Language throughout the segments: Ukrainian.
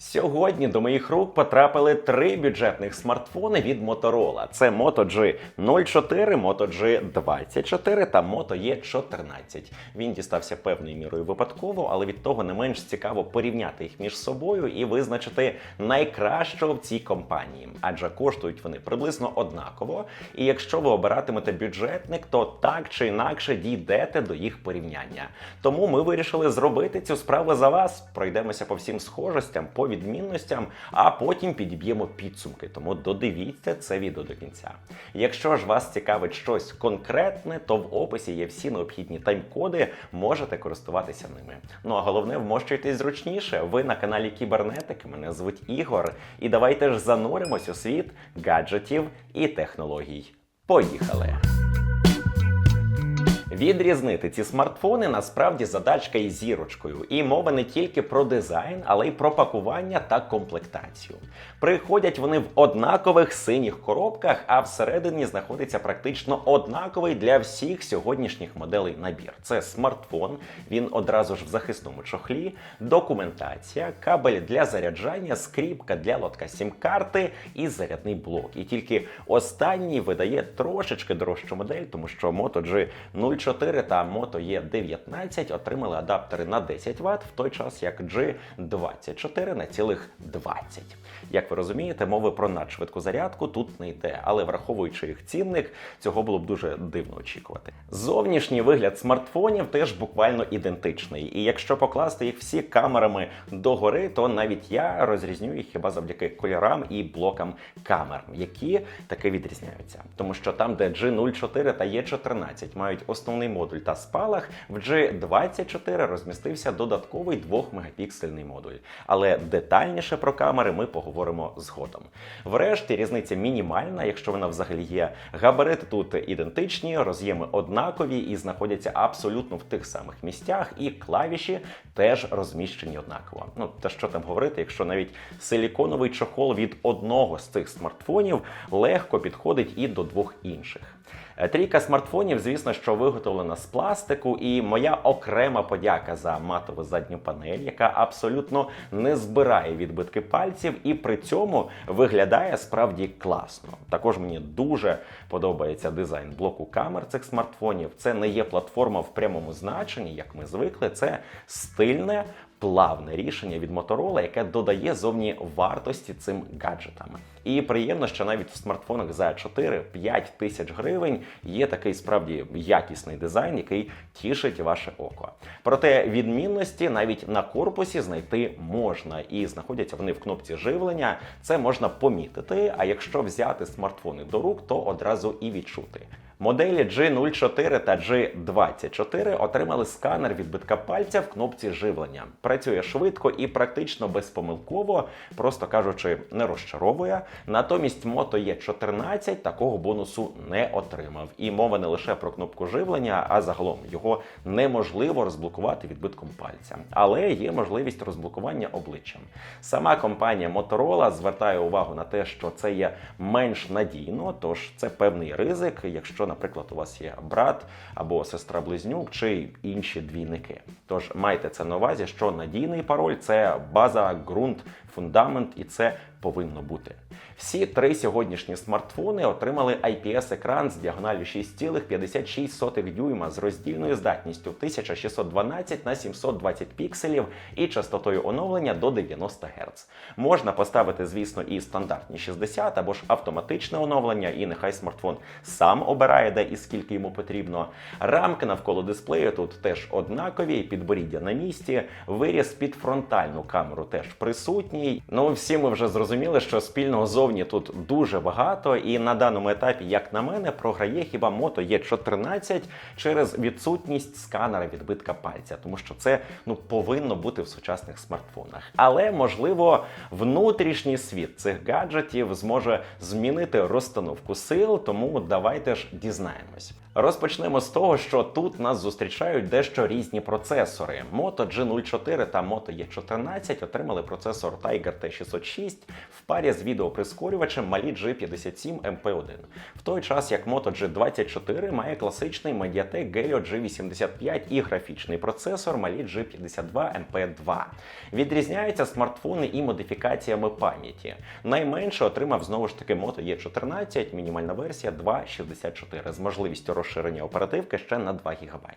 Сьогодні до моїх рук потрапили три бюджетних смартфони від Motorola. Це Moto G04, Moto G24 та Moto E14. Він дістався певною мірою випадково, але від того не менш цікаво порівняти їх між собою і визначити найкращого в цій компанії, адже коштують вони приблизно однаково. І якщо ви обиратимете бюджетник, то так чи інакше дійдете до їх порівняння. Тому ми вирішили зробити цю справу за вас. Пройдемося по всім схожостям, по відмінностям, а потім підіб'ємо підсумки. Тому додивіться це відео до кінця. Якщо ж вас цікавить щось конкретне, то в описі є всі необхідні тайм-коди, можете користуватися ними. Ну а головне, вмощуйтесь зручніше. Ви на каналі Кібернетик. Мене звуть Ігор. І давайте ж зануримось у світ гаджетів і технологій. Поїхали! Відрізнити ці смартфони насправді задачка із зірочкою, і мова не тільки про дизайн, але й про пакування та комплектацію. Приходять вони в однакових синіх коробках, а всередині знаходиться практично однаковий для всіх сьогоднішніх моделей набір. Це смартфон, він одразу ж в захисному чохлі, документація, кабель для заряджання, скріпка для лотка сім-карти і зарядний блок. І тільки останній видає трошечки дорожчу модель, тому що Moto G04 та Moto E19 отримали адаптери на 10 Вт, в той час як G24 на цілих 20. Як ви розумієте, мови про надшвидку зарядку тут не йде, але враховуючи їх цінник, цього було б дуже дивно очікувати. Зовнішній вигляд смартфонів теж буквально ідентичний. І якщо покласти їх всі камерами догори, то навіть я розрізню їх хіба завдяки кольорам і блокам камер, які таки відрізняються. Тому що там, де G04 та E14 мають основний модуль та спалах, в G24 розмістився додатковий 2-мегапіксельний модуль. Але детальніше про камери ми поговоримо згодом. Врешті різниця мінімальна, якщо вона взагалі є. Габарити тут ідентичні, роз'єми однакові і знаходяться абсолютно в тих самих місцях, і клавіші теж розміщені однаково. Ну та що там говорити, якщо навіть силіконовий чохол від одного з цих смартфонів легко підходить і до двох інших. Е, Трійка смартфонів, звісно, що виготовлена з пластику, і моя окрема подяка за матову задню панель, яка абсолютно не збирає відбитки пальців, і при цьому виглядає справді класно. Також мені дуже подобається дизайн блоку камер цих смартфонів. Це не є платформа в прямому значенні, як ми звикли. Це стильне. Плавне рішення від Motorola, яке додає зовні вартості цим гаджетам. І приємно, що навіть в смартфонах за 4-5 тисяч гривень є такий справді якісний дизайн, який тішить ваше око. Проте відмінності навіть на корпусі знайти можна, і знаходяться вони в кнопці живлення. Це можна помітити. А якщо взяти смартфони до рук, то одразу і відчути. Моделі G04 та G24 отримали сканер відбитка пальця в кнопці живлення. Працює швидко і практично безпомилково, просто кажучи, не розчаровує. Натомість Moto E14 такого бонусу не отримав. І мова не лише про кнопку живлення, а загалом його неможливо розблокувати відбитком пальця. Але є можливість розблокування обличчям. Сама компанія Motorola звертає увагу на те, що це є менш надійно, тож це певний ризик, якщо наприклад, у вас є брат або сестра-близнюк чи інші двійники. Тож майте це на увазі, що надійний пароль це база, ґрунт, фундамент, і це повинно бути. Всі три сьогоднішні смартфони отримали IPS-екран з діагоналю 6,56 дюйма з роздільною здатністю 1612 на 720 пікселів і частотою оновлення до 90 Гц. Можна поставити, звісно, і стандартні 60 або ж автоматичне оновлення, і нехай смартфон сам обирає, де і скільки йому потрібно. Рамки навколо дисплею тут теж однакові, підборіддя на місці, виріз під фронтальну камеру теж присутній. Ну, всі ми вже зрозуміли, що спільного зовні тут дуже багато, і на даному етапі, як на мене, програє хіба Moto E14 через відсутність сканера відбитка пальця, тому що це ну повинно бути в сучасних смартфонах. Але можливо, внутрішній світ цих гаджетів зможе змінити розстановку сил, тому давайте ж дізнаємось. Розпочнемо з того, що тут нас зустрічають дещо різні процесори. Moto G04 та Moto E14 отримали процесор Tiger T606 в парі з відеоприскорювачем Mali G57 MP1. В той час як Moto G24 має класичний Mediatek Helio G85 і графічний процесор Mali G52 MP2. Відрізняються смартфони і модифікаціями пам'яті. Найменше отримав знову ж таки Moto E14, мінімальна версія 2,64 з можливістю розширення оперативки ще на 2 ГБ.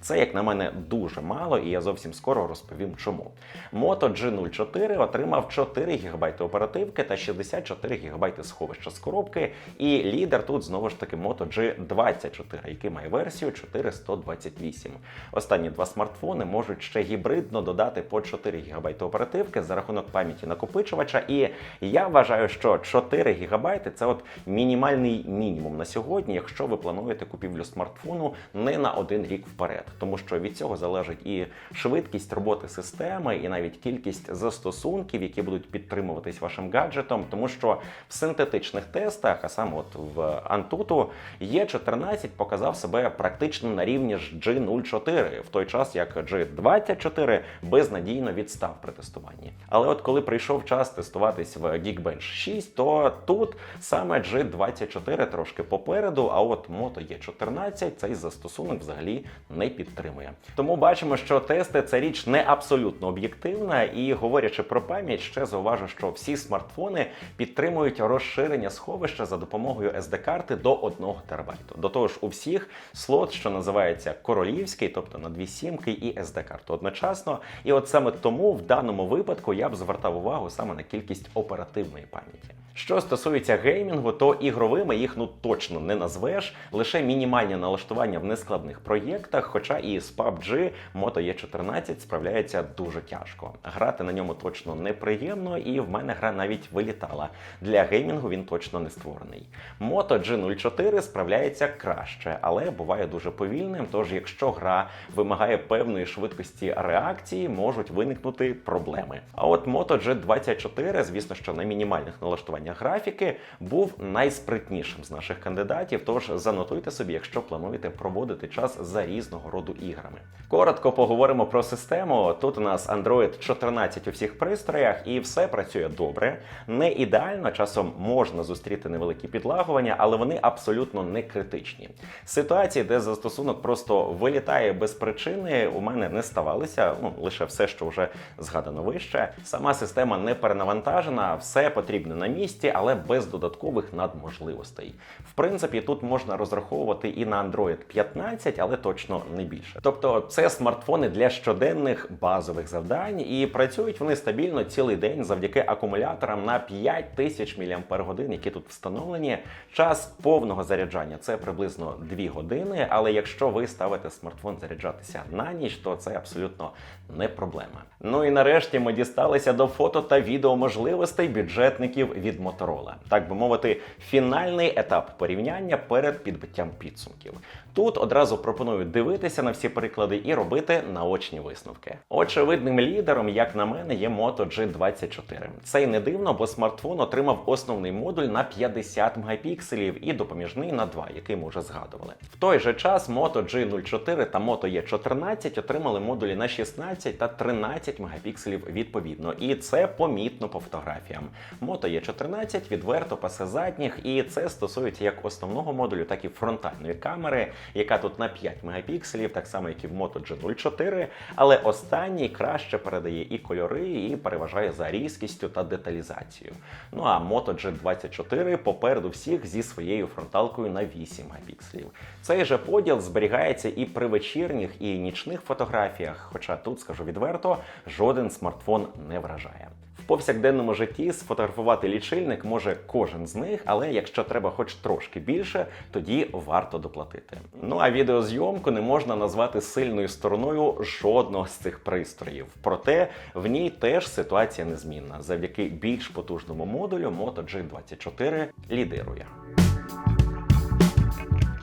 Це, як на мене, дуже мало, і я зовсім скоро розповім чому. Moto G04 отримав 4 ГБ оперативки та 64 ГБ сховища з коробки. І лідер тут знову ж таки Moto G24, який має версію 4128. Останні два смартфони можуть ще гібридно додати по 4 ГБ оперативки за рахунок пам'яті накопичувача. І я вважаю, що 4 ГБ це от мінімальний мінімум на сьогодні, якщо ви плануєте купівлю смартфону не на один рік вперед, тому що від цього залежить і швидкість роботи системи, і навіть кількість застосунків, які будуть підтримуватись вашим гаджетом, тому що в синтетичних тестах, а саме от в Antutu, E14 показав себе практично на рівні ж G04, в той час як G24 безнадійно відстав при тестуванні. Але от коли прийшов час тестуватись в Geekbench 6, то тут саме G24 трошки попереду, а от Moto E14 цей застосунок взагалі не підтримує. Тому бачимо, що тести це річ не абсолютно об'єктивна, і говорячи про пам'ять, ще зауважу, що всі смартфони підтримують розширення сховища за допомогою SD-карти до 1 ТБ. До того ж, у всіх слот, що називається королівський, тобто на дві сімки і SD-карту одночасно. І от саме тому в даному випадку я б звертав увагу саме на кількість оперативної пам'яті. Що стосується геймінгу, то ігровими їх ну точно не назвеш, лише мінімальні налаштування в нескладних проєктах, хоча і з PUBG Moto E14 справляється дуже тяжко. Грати на ньому точно неприємно, і в мене гра навіть вилітала. Для геймінгу він точно не створений. Moto G04 справляється краще, але буває дуже повільним. Тож, якщо гра вимагає певної швидкості реакції, можуть виникнути проблеми. А от Moto G24, звісно, що на мінімальних налаштуваннях графіки був найспритнішим з наших кандидатів. Тож занотуйте собі, якщо плануєте проводити час за різного роду іграми. Коротко поговоримо про систему. Тут у нас Android 14 у всіх пристроях, і все працює добре. Не ідеально, часом можна зустріти невеликі підлагування, але вони абсолютно не критичні. Ситуації, де застосунок просто вилітає без причини, у мене не ставалися. Ну лише все, що вже згадано вище. Сама система не перенавантажена, все потрібне на місці, але без додаткових надможливостей. В принципі, тут можна розраховувати і на Android 15, але точно не більше. Тобто, це смартфони для щоденних базових завдань, і працюють вони стабільно цілий день завдяки акумуляторам на 5000 мАч, які тут встановлені. Час повного заряджання це приблизно 2 години. Але якщо ви ставите смартфон заряджатися на ніч, то це абсолютно не проблема. Ну і нарешті ми дісталися до фото та відео можливостей бюджетників від Motorola. Так би мовити, фінальний етап порівняння перед підбиттям підсумків. Тут одразу пропоную дивитися на всі приклади і робити наочні висновки. Очевидним лідером, як на мене, є Moto G24. Це й не дивно, бо смартфон отримав основний модуль на 50 мегапікселів і допоміжний на 2, який ми вже згадували. В той же час Moto G04 та Moto E14 отримали модулі на 16 та 13 мегапікселів відповідно, і це помітно по фотографіям. Moto E14 відверто пасе задніх, і це стосується як основного модулю, так і фронтальної камери, яка тут на 5 мегапікселів, так само як і в Moto G04, але останній краще передає і кольори, і переважає за різкістю та деталізацією. Ну а Moto G24 попереду всіх зі своєю фронталкою на 8 мегапікселів. Цей же поділ зберігається і при вечірніх, і нічних фотографіях, хоча тут, скажу відверто, жоден смартфон не вражає. В повсякденному житті сфотографувати лічильник може кожен з них, але якщо треба хоч трошки більше, тоді варто доплатити. Ну а відеозйомку не можна назвати сильною стороною жодного з цих пристроїв. Проте в ній теж ситуація незмінна. Завдяки більш потужному модулю Moto G24 лідирує.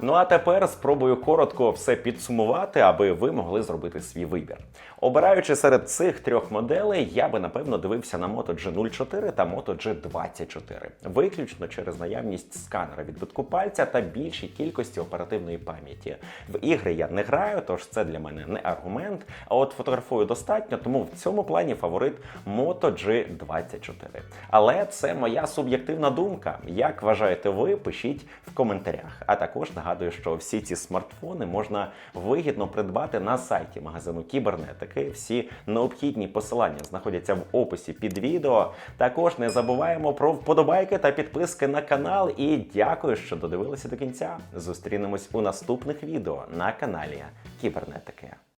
Ну а тепер спробую коротко все підсумувати, аби ви могли зробити свій вибір. Обираючи серед цих трьох моделей, я би напевно дивився на Moto G04 та Moto G24, виключно через наявність сканера відбитку пальця та більшій кількості оперативної пам'яті. В ігри я не граю, тож це для мене не аргумент. А от фотографую достатньо, тому в цьому плані фаворит Moto G24. Але це моя суб'єктивна думка. Як вважаєте ви, пишіть в коментарях. А також нагадую, що всі ці смартфони можна вигідно придбати на сайті магазину Кібернетики. Всі необхідні посилання знаходяться в описі під відео. Також не забуваємо про вподобайки та підписки на канал. І дякую, що додивилися до кінця. Зустрінемось у наступних відео на каналі Кібернетики.